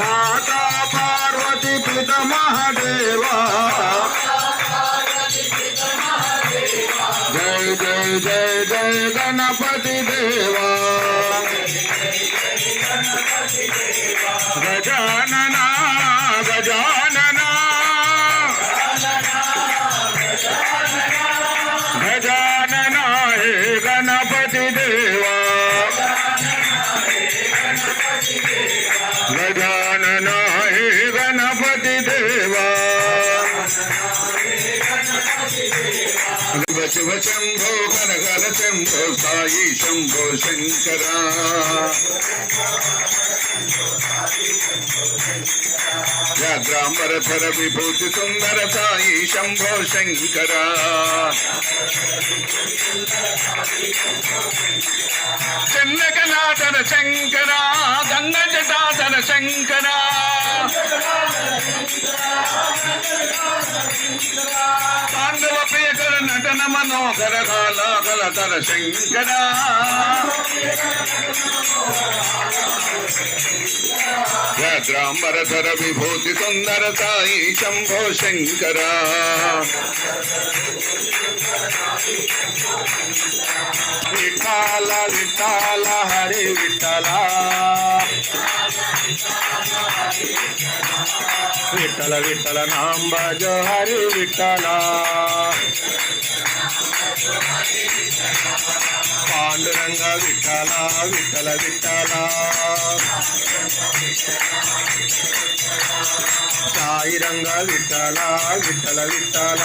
మాతా పార్వతి పిత మహాదేవా. జయ జయ జయ జయ గణపతి దేవా. గజానన గజానన శివ శంభో కనకర శంభో సాయి శంభో శంకర వ్యాఘ్రాంబరధర విభూతి సుందర సాయి శంభో శంకర చెన్నకనాథన శంకర గంగ జటాధర శంకర. ప్రియకర నటన మనోహర కాలాకలకర శంకర ధర విభూతి సుందర సాయి శంభో శంకర విఠాల విఠాల హరి విఠల. విఠల విఠల నాంబ జో హరి విఠలా. పాండురంగ విఠల విఠల విఠల సాయి రంగ విఠల విఠల విఠల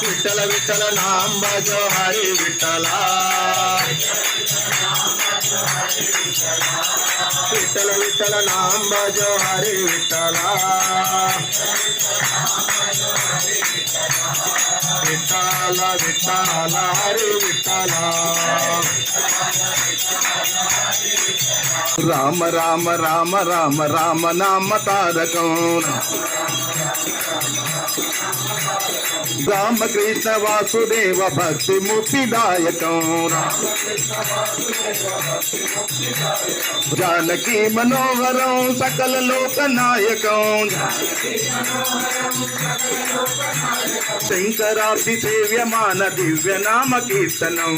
విఠల విఠల నాంబ జో హరి విఠల విఠల విఠల నాంబ జో హరి విఠల విఠల విఠల హరి విఠల. రామ రామ రామ రామ రామ నామ తారకం. రామకృష్ణ వాసుదేవ భక్తి ముక్తిదాయకం జానకి మనోహరం సకల లోక నాయకం శంకరాభి సేవ్యమాన దివ్య నామ కీర్తనం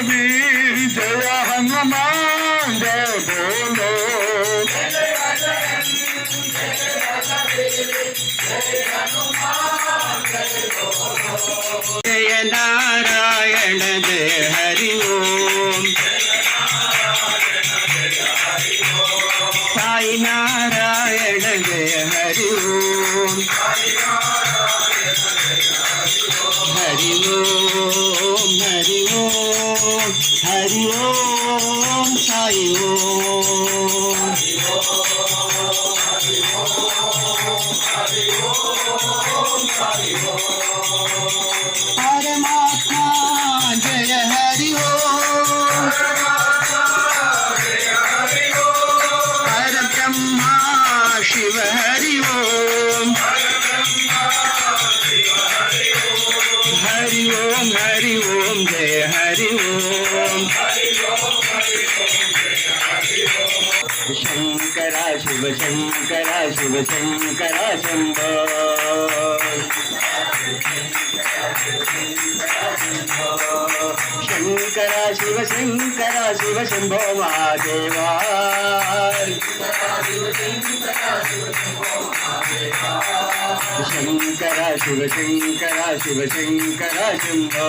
महावीर जय हनुमान जय बोलो जय नारायण जय శంకర శివ శంకర శివ శంభో మహాదేవా. శంకర శివ శంకర శివ శంకర శంభో.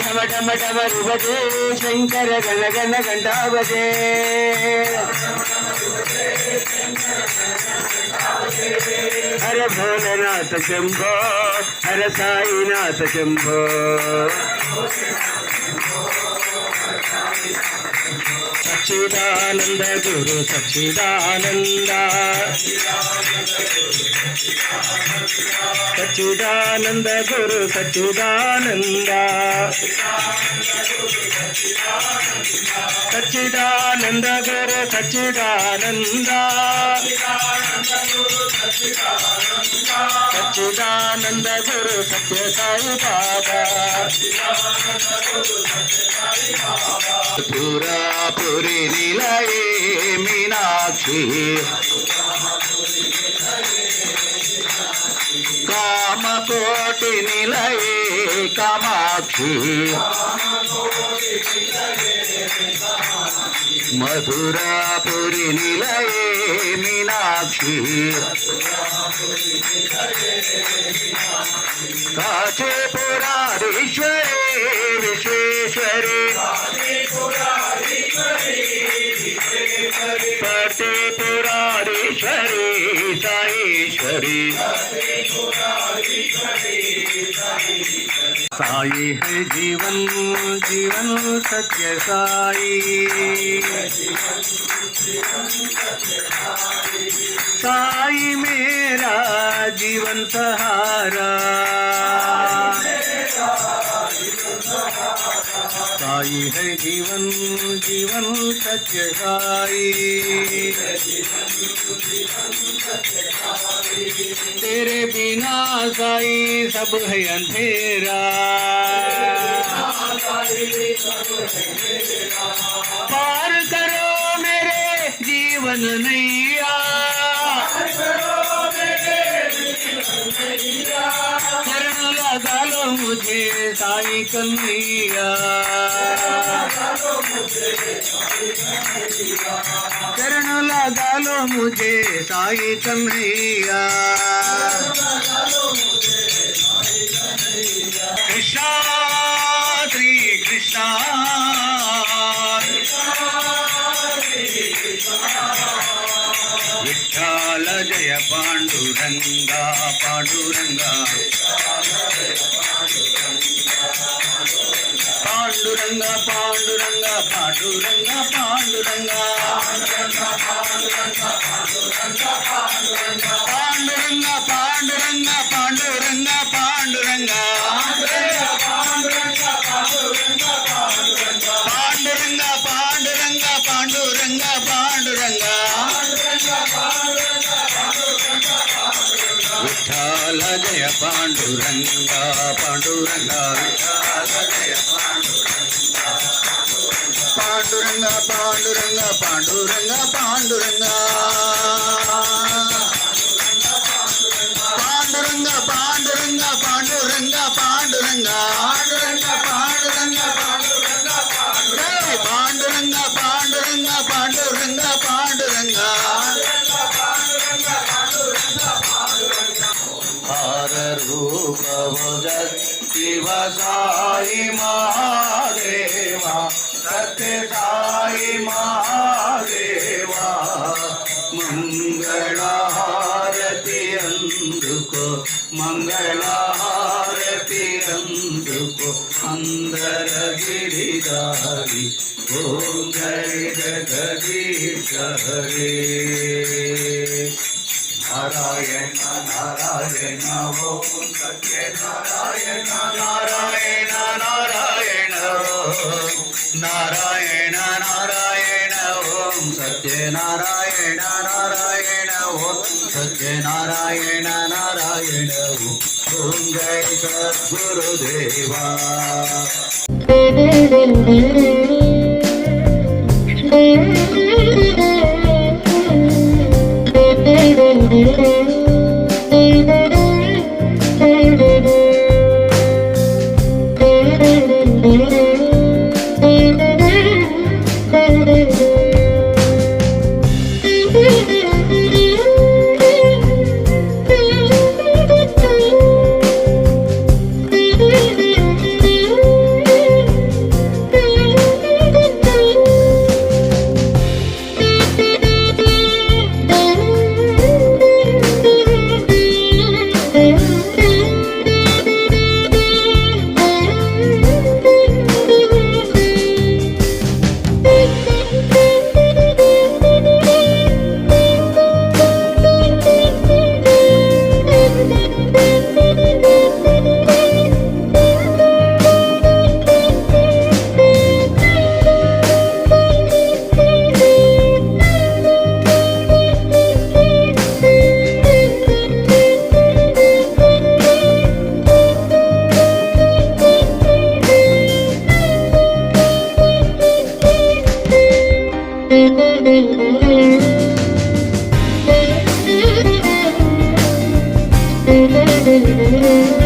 ఢమ ఢమ ఢమ రువదే శంకర గణ గణ గంటావదే హర భోలనాథ శంభో హర సాయినాథ శంభో సచ్చిదానంద గురు సచ్చిదానంద. సచ్చిదానంద గురు సచ్చిదానంద. సచ్చిదానంద గురు సచ్చిదానంద. సచ్చిదానంద గురు సత్య సాయి బాబా పురా పురి నిలయే మీనాక్షి. కోటి నిలయే కామాక్షి. మధురాపురి నిలయే మీనాక్షి. కాచేపురాధీశ్వరే విశ్వ साई। है जीवन जीवन सत्य साई। साई मेरा जीवन सहारा। है जीवन जीवन सत्य तेरे बिना साई सब है अंधेरा। पार करो मेरे जीवन नैया चरण लगा लो मुझे साई कन्हैया। चरण लगा लो मुझे साई कन्हैया। कृष्णा कृष्णा। విశాల జయ పాండురంగా పాండురంగా. పాండురంగా పాండురంగా పాండురంగా పాండురంగా. పాండురంగా పాండురంగా పాండురంగా పాండురంగా. విఠాల జయ పాండురంగ పాండురంగ విఠాల జయ పాండురంగ. పాండురంగ పాండురంగ పాండురంగ పాండురంగ. పాండురంగ పాండురంగ పాండురంగ పాండురంగ. అందుకో మంగళహారతి అందుకో అందర గిరిదారి ఓం జయ జగదీశ హరే నారాయణ నారాయణ ఓం సత్య నారాయణ నారాయణ నారాయణ నారాయణ నారాయణ ఓం Satya Narayana. Narayana നാരായണവും ഓങ്കൈ സദ്ഗുരുദേവാ Thank you. Mm-hmm.